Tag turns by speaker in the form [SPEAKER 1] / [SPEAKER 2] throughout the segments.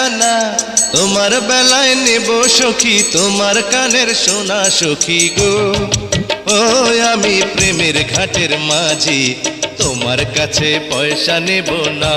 [SPEAKER 1] আনা তোমার বেলায় নেব সখী, তোমার কানের সোনা সখী গো। ও, আমি প্রেমের ঘাটের মাঝি, তোমার কাছে পয়সা নেব না।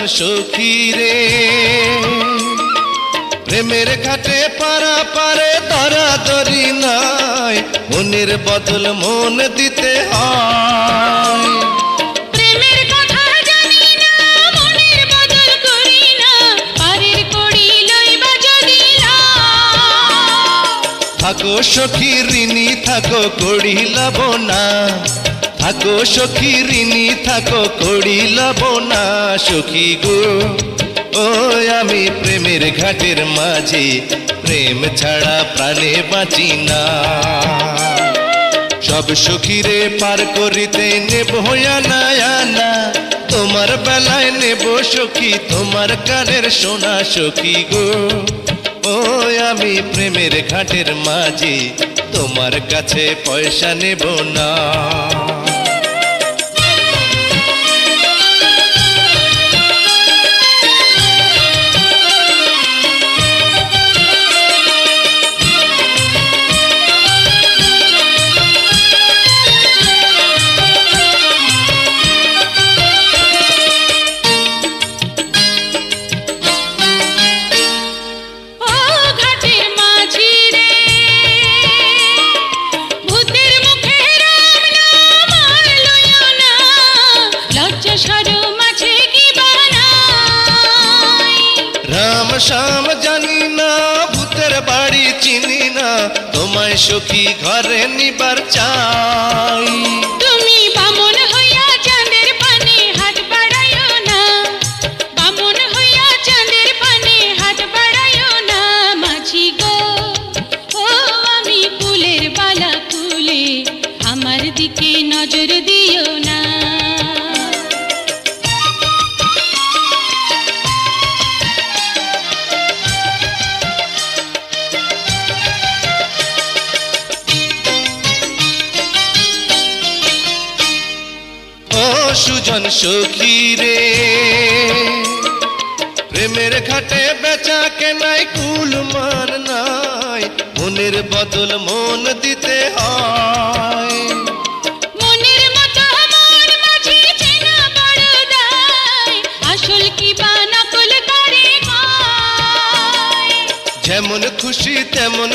[SPEAKER 1] সুজন সখী রে। প্রেমের ঘাটে পারা পারে ধরা ধরি নাই। মনের বদল মন দিতে হয়। থাকো সখী ঋণী থাকো কড়ি লব না। থাকো সখী ঋণী থাকো কড়ি লব না সখী গো। ও, আমি প্রেমের ঘাটের মাঝে, প্রেম ছাড়া প্রাণে বাঁচি না। সব সখীরে পার করিতে নেব আনা আনা তোমার বেলায় নেব সখী, তোমার কানের সোনা সখী গো। ও, আমি প্রেমের ঘাটের মাঝে, তোমার কাছে পয়সা নেব না।
[SPEAKER 2] রাম
[SPEAKER 1] শ্যাম জানি না ভূতের বাড়ি চিনি না তোমায় সখী ঘরে নিবার চাই।
[SPEAKER 2] তুমি বামন হইয়া চাঁদের পানে হাত বাড়াইও না। বামন হইয়া চাঁদের পানে হাত বাড়াইও না মাঝি গো। ও আমি কুলের বালা কুলে আমার দিকে নজর দিও না।
[SPEAKER 1] সুজন সখী রে। প্রেমের ঘাটে বেচা কেনাই কুল মান নাই মনের বদল মন দিতে হয়।
[SPEAKER 2] মন
[SPEAKER 1] যেমন খুশি তেমন